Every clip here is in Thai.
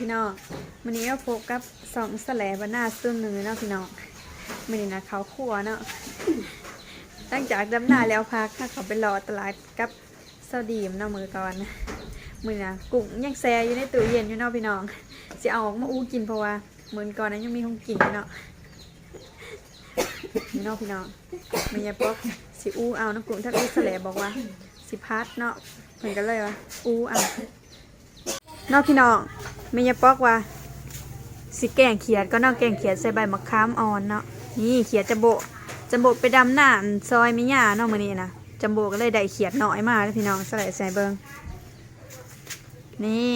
พี่น้องวันนี้ก็พบกับสองแสลบนหน้าซุ่มหนึ่งเนาะพี่น้องวันนี้นะเขาขัวเนาะตั้งจากดำหน้าแล้วพักถ้าเขาไปรอตลาดกับเซาดีมเนาะมือก่อนะมือนะกุ้งยังแซ่อยู่ในตู้เย็นอยู่เนาะพี่น้องจะเอาออกมาอู้กินเพราะว่ามือก่อนนั้นยังมีของกินเนาะนี่เนาะพี่น้องมันยาป๊อกสิอู้เอาน้ำกุ้งถ้าพี่แสลบอกว่าสิพัดเนาะเพิ่นก็เลยว่าอู้เอา นอกพี่น้องไมียาปอกว่าสิแกงเขียดก็นอกแกงเขียดใส่ใบมะขามอ่อนเนาะนี่เขียดจะโบจะโบไปดำหน้าซอยมิย่าเนาะมื้อนี้นะจำโบก็เลยได้เขียดน้อยมาแล้วพี่น้องใส่ใส่เบิงนี่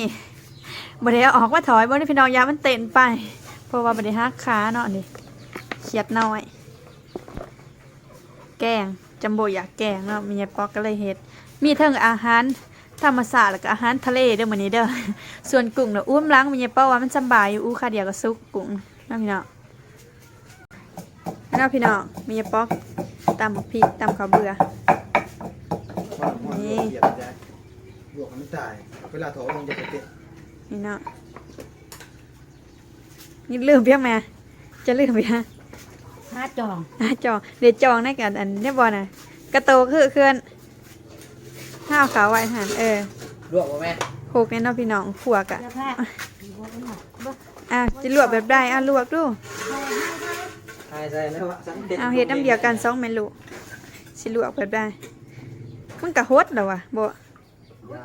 บ่ได้เอออกว่าถอยบ่ได้พี่น้องยามันเต้นไป เพราะว่าบ่ได้ฮักขาเนาะนี่เขียดน้อย แกงจำโบอยากแกงเนาะมียาปอกก็เลยเฮ็ดมีทั้งอาหาร ธรรมศาสตร์แล้วก็อาหารทะเลเด้อมื้อนี้เด้อส่วนกุ้งเนาะอุ้มล้างมันยังเป้าว่ามันสำบายอยู่อู้ค่ะเดียวก็ซุกกุ้งน้าพี่น้องน้าพี่น้องมียาปอกตำบักพริกตำข้าวเบื่อนี่นี่เหยียบได้บวกมันตายเวลาถอลงจะไปเตะนี่เนาะนี่ลืมเพียงแม่จะลืมเพียงห้าจองอะจองเดี๋ยวจองในกันอันเรียบร้อยนะกระโตคือเคลื่อน ห้าวขาวไว้หันเออลวกบ่แม่โคกเนี่ยเนาะพี่น้องขวกอะเสื้อผ้าอะจะลวกแบบใดอะลวกดูใช่ใช่แล้วสังเกตเอาเฮ็ดน้ำเดียวกันสองเมนูสิลวกแบบใดมันกะฮดแล้ววะบ่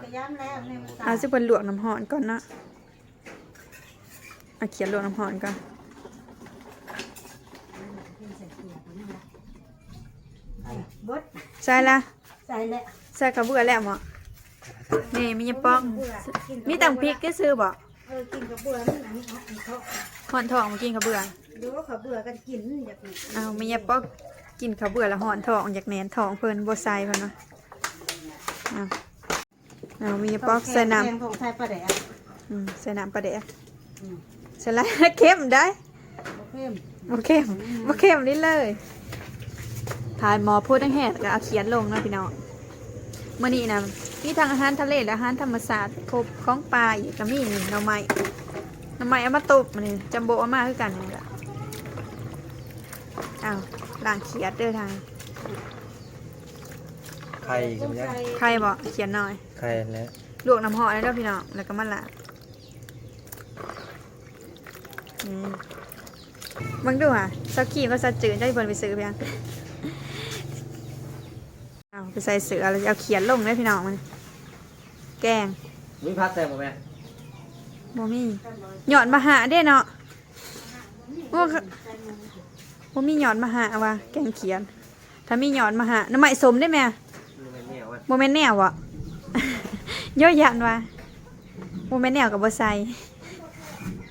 กระย้ำแล้วเนี่ยมันเอาสิเพิ่นลวกน้ำร้อนก่อนเนาะเอาเขียนลวกน้ำร้อนก่อนบดใส่ละใส่แล้ว ใส่กระเบื้อแล้วหมอนี่มียาป้อง มีตังพริกก็ซื้อบ่เออกินกับเบื่อมันหนังเขาเขาห่อนทองมากินกระเบื้อดูว่าเขาเบื่อกันกินอย่างนี้เอามียาป้องกินกระเบื้อแล้วห่อนทองอยากแหนนทองเพิ่นบ่ใส่เพิ่นเนาะเอาเอามียาป้องใส่น้ำแกงของไทยปลาแดกอืมใส่น้ำปลาแดกใส่ละเข้มได้บ่เพิ่มบ่เข้มบ่เข้มนี่เลยถ่ายหมอพูดตั้งแห่ก็เอาเขียนลงเนาะพี่น้อง มื้อนี้นะมีทั้งอาหารทะเลและอาหารธรรมศาสตร์ครบของปลาอีกก็มีนี่หน่อไม้หน่อไม้เอามาตุบมานี่จัมโบเอามาคือกันนี่ล่ะอ้าวล้างเขียดเด้อทางไข่ใช่ไหมใส่ใครบอกเขียนหน่อยไข่แล้วลวกน้ำหอยแล้วเด้อพี่น้องแล้วก็มาล้างอืมมึงดูอะสักขีมก็สักจืดจะให้เพิ่นไปซื้อเพียงเอา ไปใส่เสือแล้วจะเอาเขียนลงเลยพี่น้องมันแกงมีพักใส่บ่แม่บ่มีหยอดมาหาเด้เนาะโอ้ค่ะบ่มีหยอดมาหาว่ะแกงเขียน ถ้ามีหยอดมาหาน้ำไม้สมได้ไหมมีแม่เนี่ยว่าบ่แม่นแนวอะย่อยยันว่ะบ่แม่นแนวกับบ่ใส่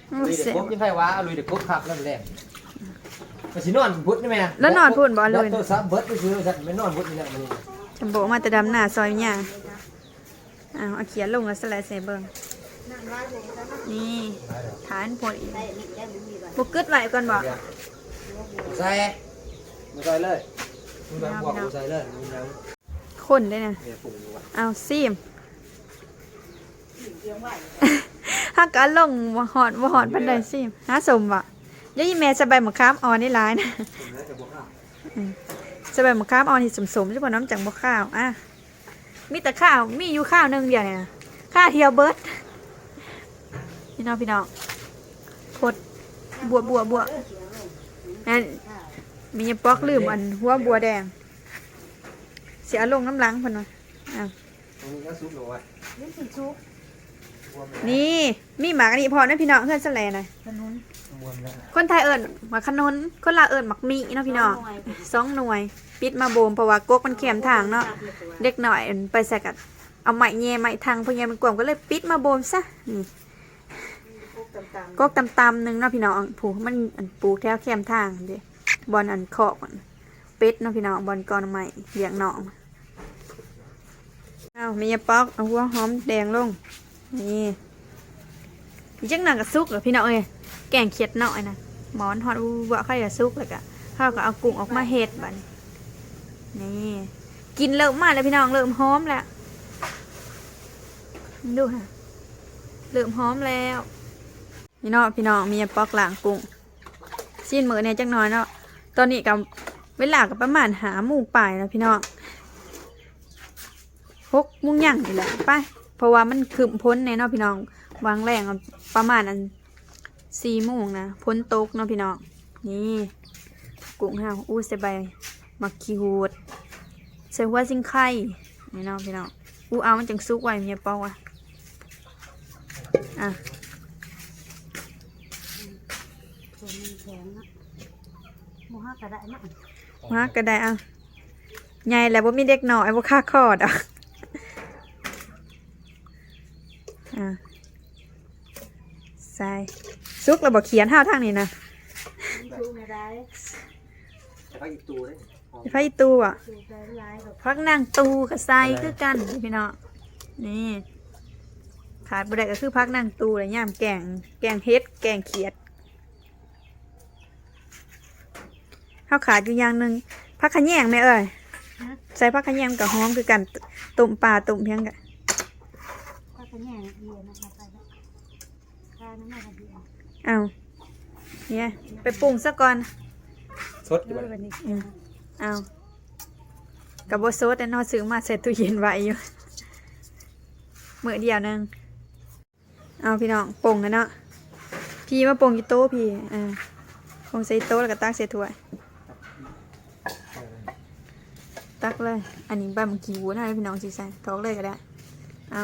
โอ้ลุยเสีเด็กยกบกินไฟว้าลุยเด็กกบครับแล้วแรงมาสินอนบุดนี่แม่แล้วนอนพูดบ่เลยตัวซับเบิดก็คือสัตว์ไม่นอนบุดนี่แหละมัน จำโบมาแต่ดำหน้าซอยเนี่ยอ้าวเอาเขียนลงแล้วสไลด์ใส่เบิ่งนั่งร้ายผมแล้วนี่ฐานพดอีกใส่นี่ได้มันมีไว้บ่กึดไว้ก่อนบ่ใส่มึงใส่เลยมึงแบบบอกกูใส่เลยมึงยังคนได้น่ะเนี่ยปรุงอยู่ว่ะเอาซีมเลี้ยงไว้ถ้าการลงบ่หอดบ่หอดปันใดซีมหาสมบ่ยายแม่สบายมะขามอ่อนนี่หลายนะผมน่า จะแบบมะขามอ่อนที่สมๆใช่ป่ะน้ำจังบ่ข้าวอะมีแต่ข้าวมีอยู่ข้าวหนึ่งเดียวเนี่ยข้าวเทียวเบิร์ดพี่น้องพี่น้องพดบัวบัวบัวอันมียาปอกลืมอันหัวบัวแดง เสียลงน้ำล้างเพิ่นว่าอ้าวตรงนี้ก็ซุปหนูว่ะนี่สิชุบ นี่มีหมากอันนี้พอนะพี่น้องเพื่อนสแลนะขนุนมวนแล้วคนไทยเอิญหมากขนุนคนลาวเอิญหมักมีเนาะพี่น้องสองหน่วย ปิดมาโบมเพราะว่ากกมันแคมทางเนาะเด็กหน่อยอั่นไปใส่กับเอาไม้แย่ไม้ทางเพราะแย่มันกวางก็เลยปิดมาโบมซะนี่พวกต่างกกตำๆหนึงเนาะพี่น้องผูกมันอันปลูกแถวแคมทางเด้บอลอันขอกมันเป็ดเนาะพี่น้องบอลกอนไม้เลี้ยงน้องอ้าวมียาป๊อกเอาหัวหอมแดงลง นี่จังหนังกับซุกเหรอพี่น้องเอ้ยแกงเขียดหน่อยนะหมอนฮอดอูบะไข่กับซุกเลยกะข้าวก็เอากุ้งออกมาเฮ็ดบันี้นี่กินเริ่มมาแล้วพี่น้องเริ่มหอมแล้วดูค่ะเริ่มหอมแล้วพี่น้องพี่น้องมีปอกหลังกุ้งสิ้นมือเนี่ยจักหน่อยเนาะตอนนี้กับเวลากับประมาณหาหมูป่ายแล้วพี่น้องพกมุ้งย่างนี่แหละไป เพราะว่ามันคืมพ้นในเนาะพี่น้องวางแรงอะประมาณอันสี่โมงนะพ้นตกเนาะพี่น้องนี่กุ้งห้าวอู้ใส่ใบมักขีหูดใส่หัวซิงไข่นี่เนาะพี่น้องอู้เอามันจังซุกไว้เมียปอกว่ะอะตัวมันแข็งนะหมูห้ากระได้นะมาก็ได้อะใหญ่แล้วบ่มีเด็กน้อยบ่ค่าคลอดอะ อะใส่ซุกแล้วบ่เขียนห้าวทางนี้นะมันชูไม่ได้จะไปอีกตูเลยไฟตูอะชูได้หลายแบบพักนางตูกับใส่คือกันพี่น้องนี่ขาดบ่ได้ก็คือพักนางตูเลยย่ามแกงแกงเฮ็ดแกงเขียดข้าวขาดอยู่อย่างหนึ่งพักขะแยงไหมเอ่ยใส่ผักขะแยงกับหอมคือกันตุ่มปลาตุ่มเพียงกะ ก็จะแง่เดียวนะคะไปแล้วข้าวน้ำมันเดียวเอาเนี่ยไปปรุงซะก่อนสดอยู่บ้านวันนี้อืมเอากับโบโซดแต่นอซื้อมาใส่ตู้เย็นไว้อยู่มือเดียวหนึงเอาพี่น้องปรุงกันเนาะพี่มาปรุงอยู่โต๊ะพี่อ่าปรุงใส่โต๊ะแล้วก็ตักใส่ถ้วย ตักเลย อันนี้ใบมังกีวูนะพี่น้องสิใส่ทอกเลยก็ได้ เอา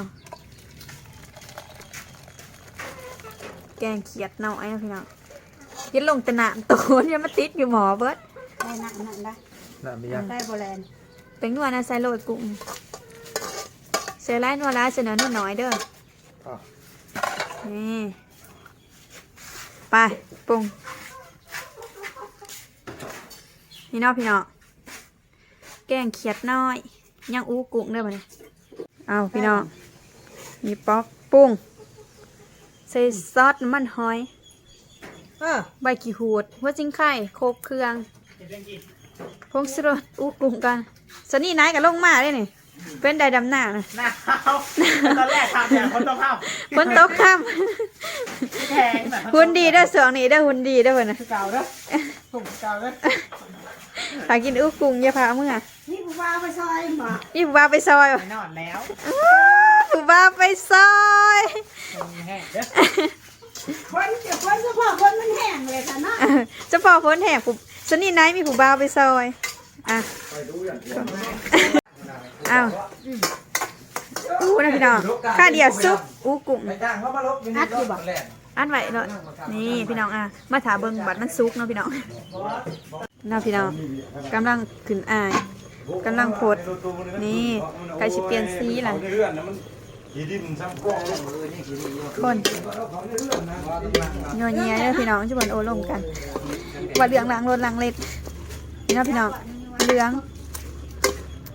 แกงเขียดหน่อยนะพี่น้องยัดลงตะหนามตัวเนี่ยมาติดอยู่หมอเบิร์ดได้หนักหนักได้น่ะมียังได้โบแลนเป็นนวดนะใส่โรยกุ้งใส่ไล่นวดร้าเสนอหน่อยเด้ออะนี่ไปปรุงนี่เนาะพี่น้องแกงเขียดน้อยยังอู้กุ้งเด้อมาเนี่ยเอาพี่น้องมีป๊อกปรุง ใส่ซอสน้ำมันหอย เออใบกี่หูดหัวจิงไข่โคกเครื่องพงสรดอู้กุ้งกันสนี่นายกับลงมาได้นี่เป็นไดดำหน้านะหนาวตอนแรกทำอย่างคนต้องเข้าฝนตกค่แพงแบบำหุ่นดีได้อสองนี่ได้อหุ่นดีได้อเพิ่นนะเก่าเด้อถูกเก่าเด้อถ้ากินอู้กุ้งอย่าพาเมื่อ นี่กูว่าไปซอยหมานี่ผู้บ่าวไปซอยว่ะไปนอนแล้วผู้บ่าวไปซอยแห้งเด้อคนเดี๋ยวคนเฉพาะคนมันแห้งเลยค่ะเนาะเออเจะพอฝนแหกผู้สนี่นายมีผู้บ่าวไปซอยอะอ้าวอู้นะพี่น้องข้าเดียวซุปอู้กุ้งไปจ้างเขามาลบอยู่นี่รถแรกอันไว้เนาะนี่พี่น้องอะมาถาเบิ่งบัตรมันซุกเนาะพี่น้องเนาะพี่น้องกำลังขึ้นอาย กำลังโพดนี่ใกล้สิเปลี่ยนสีล่ะเรื่องนะมันยีดินซ้ำกล้องแล้วคนนัวเนียเด้อพี่น้องจะบ่นโอลงกันว่าเหลืองหลังรถหลังเล็ดนี่เนาะพี่น้องเหลือง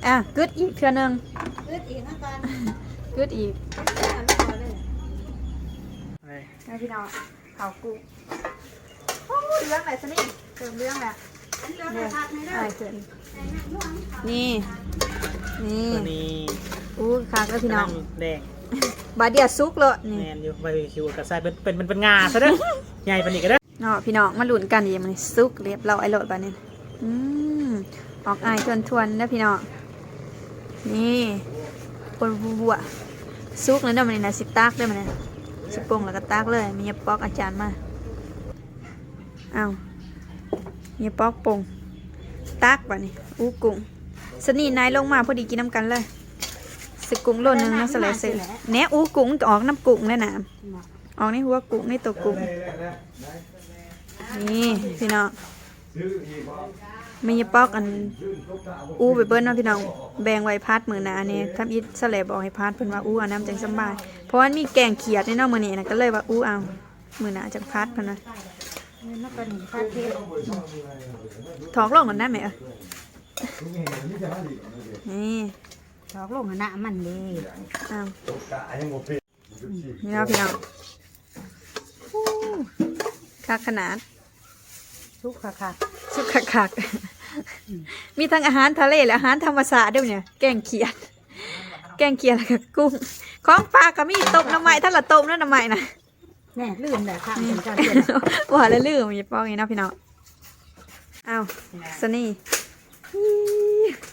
อะกึดอีกเทื่อนึงเลือดอีกนะกันกึดอีกนาะพี่น้องข้ากุ้งเหลืองแหละสนี่เติมเหลืองแหละ เลือดไม่พักไม่ได้ใช่เติมนี่ นี่ตัวนี้อู้คักแล้วพี่น้องแดงบาดเดียวซุกเลยนี่แมนอยู่ใบคิวกับไส้เป็นเป็นเป็นเป็นงาซะเด้อใหญ่ปานนี้ก็เด้อเนาะพี่น้องมาลุ้นกันดีมันซุกเรียบร้อยโลดบาดนี้อืมออกอายทวนๆนะพี่น้องนี่ปนบัวๆซุกเลยเนาะมันนี่นะสิตากได้มันนี่สิปรุงแล้วก็ตากเลยมียาปอกอาจารย์มาเอา มียาปอกปรุงตากบาดนี้อู้กุ้งสนี่นายลงมาพอดีกินน้ำกันเลยสกุ้งโลนึงนะสลายเสร็จแหนอู้กุ้งก็ออกน้ำกุ้งเลยนะออกในหัวกุ้งในตัวกุ้งนี่พี่น้องมีปอกอันอู้ไปเบิ้ลเนาะพี่น้องแบ่งไว้พัดมือหนาเนี่ยทำอิดสลับออกให้พัดเพิ่นว่าอู้เอาน้ำจังสำบายเพราะว่ามีแกงเขียดในเนอกมือนี้นะก็เลยว่าอู้เอามือหนาจังพัดเพิ่นนะ เงินนักการหนึ่งพันเทศถอกลงกันได้ไหมเอ่ยนี่ดอกลงหน้ามันเลยเอากะยังบ่เป็นนี่เนาะพี่น้องอู้คักขนาดทุกค่ะค่ะสุกคักๆมีทั้งอาหารทะเลและอาหารธรรมชาติด้วยเนี่ย แกงเขียด แกงเขียดแล้วก็กุ้ง ของปลาก็มีต้มน้ำใหม่ถ้าละต้มนั่นน้ำใหม่นะ แน่ลืมเลยค่ะเป็นการเปลี่ยนว่าแล้วลืมอย่าป้องอย่างนี้เนาะพี่น้องอ้าวสนี่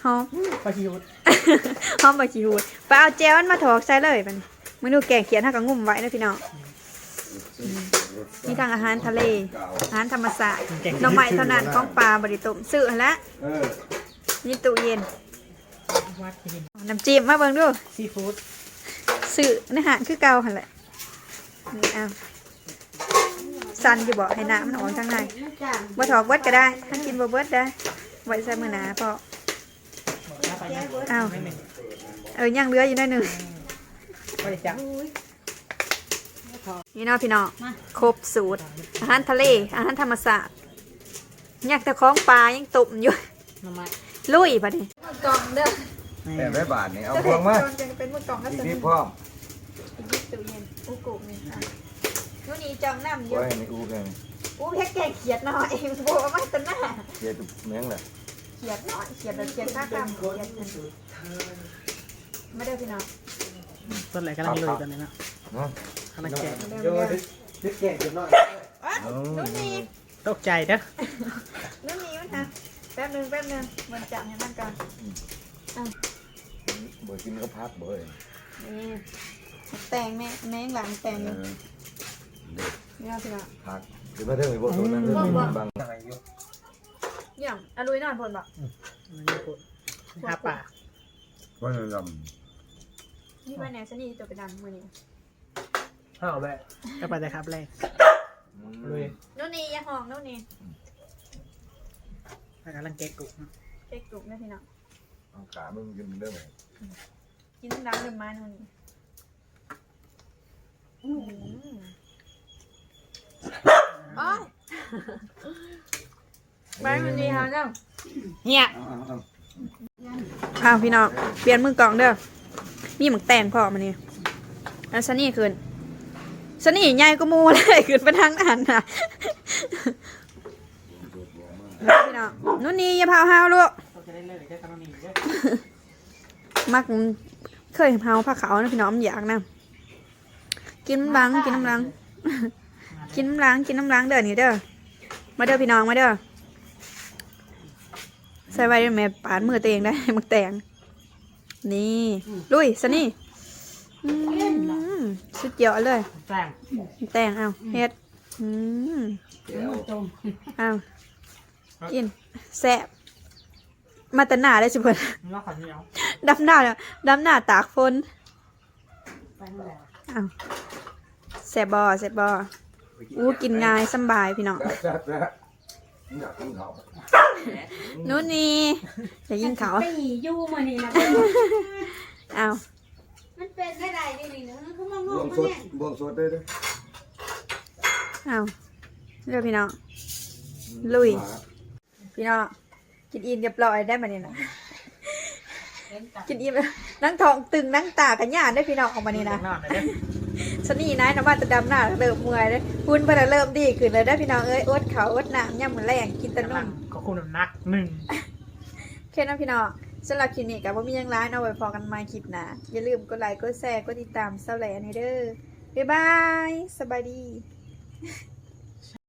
หอมปลาชิวหอมบะขี้หูดไปเอาเจลมันมาถอกใส่เลยมันเมนูแกงเขียดถ้าก็งุ่มไว้นะพี่น้องมีทางอาหารทะเล อาหารธรรมศาสตร์หน่อไม้เท่านั้นของปลาบริต้มซื้อหั่นละเออนี่ตู้เย็นวัดกินน้ำจิ้มมาเบิ่งดูซีฟู้ดซื้อในหารคือเก่าหั่นแหละนี่เอา สั่นอยู่บ่ให้น้ำมันออกทางในบ่ถอกเบิดก็ได้ถ้ากินบ่เบิดได้ไว้ใส่มื้อหนาพออ้าวเออยังเหลืออยู่หน่อยหนึงไปจังนี่เนาะพี่น้องครบสูตร อาหารทะเล อาหารธรรมศาสตร์อยากแต่ของปลายังตุ่มอยู่น้ำมันลุยปะนี่กล่องเด้อแต่ไม่บาทนี่เอาพวงมาจะเป็นมือกล่องก็อีกสนินิดทพร้อมอีกนิดตู้เย็นอู้กุนี่อะ นู่นนี่จองน้ำอยู่ไว้ในอูกันอู้แค่แกงเขียดหน่อยโบมาแตหน้าเกียร์เมียงแหละเขียดหน่อยเขียดแบบเขียดข้าวกำเขียดอันมาเด้อพี่น้องต้นไหนกำลังลุยตอนนี้เนาะเนาะกำลังแกะมาเด้อมาเด้อนิดแก่จุดน้อยอะนู่นนี่ตกใจเด้อนู่นนี่มันนะแป๊บหนึงแป๊บหนึงมันจับให้มันก่อนบ่กินก็พักบ่เอ้ยนี่แตงแม่แม่งหลังแตง เออยู่อเด็กนี่เอาพี่น้องพักคือมาเรื่องไอ้บ่ตัวนั้นบางอย่างอรุยนอนพลบอกมันนี่พูดหาป่าว่าจะทนี่ว่าแนวชนีตัวไปดำมือนี้เข้าไปก็ไปแต่ครับแรกลุยนู่นนี่อยาห้องนู่นนี่กำลังแกะกุ๊กเจ๊กตุกนะพี่น้องเอาขามึงกินได้ไหมกินน้ำเดือดมานู่นนี่อืมโอ้ย ไปมันดีครับเจ้าเฮียอ้าวพี่น้อง เปลี่ยนมือกล่องเด้อ มีหมึกแต่งพอมานี่อันซันนี่คืนซันนี่ใหญ่ก็มูเลยคืนไปทางนั้นน่ะพี่น้องนู่นนี่อย่าเผาห้าวลูกเราจะได้เลิกแค่ตอนนี้เด้อมักเคยเผาผ้าขาวนะพี่น้องมันอยากนะกินน้ำล้างกินน้ำล้างกินน้ำล้างกินน้ำล้างเด้อนี่เด้อมาเด้อพี่น้องมาเด้อ ใส่ไว้เด้อแม่ปาดมือตัวเองได้มักแตงนี่ลุยสนี่อืมสุดยอดเลยแจ้งแตงเอาเฮ็ดอืมแก้วเอากินแซ่บมาแต่หน้าได้สิเพิ่นนอกขอเหนียวดำหน้าเนี่ยดำหน้าตากฝนไปเมื่อไหร่อ้าวแสบบอแสบบออู้กินง่ายสำบายพี่น้อง แซ่บแซ่บอยากกินข้าวนู่นนี่จะยิงเขาไปยู่มานี่นะอ้าวมันเป็นได้ไรนี่นี่นะเขามางบงวงมาสดเนี่ยบวงสดได้ด้วยอ้าวเรียกพี่น้องลุย พี่น้องกินอินเรียบร้อยได้มาเนี่ยนะกินอินแล้วนั่งท้องตึงนั่งตากันย่านได้พี่น้องออกมานี่นะนอนเลยเด้อสนี่นะนะว่าจะดำหน้าเริ่มเมื่อยเลยหุ่นเพิ่นนะเริ่มดีขึ้นเลยได้อพี่น้องเอ้ยอดเขาวอดน้ำย่ำมือแรงกินแต่นกำลัมงก็ คุมน้ำหนักหนึ่งเคนะพี่น้องสำหรับคลิปนี้กับว่ามียังร้ายเอาไว้พอกันมาคลิปหนะอย่าลืมกดไลค์กดแชร์กดติดตามเซาแหลนี้เด้อบ๊ายบายสบายดี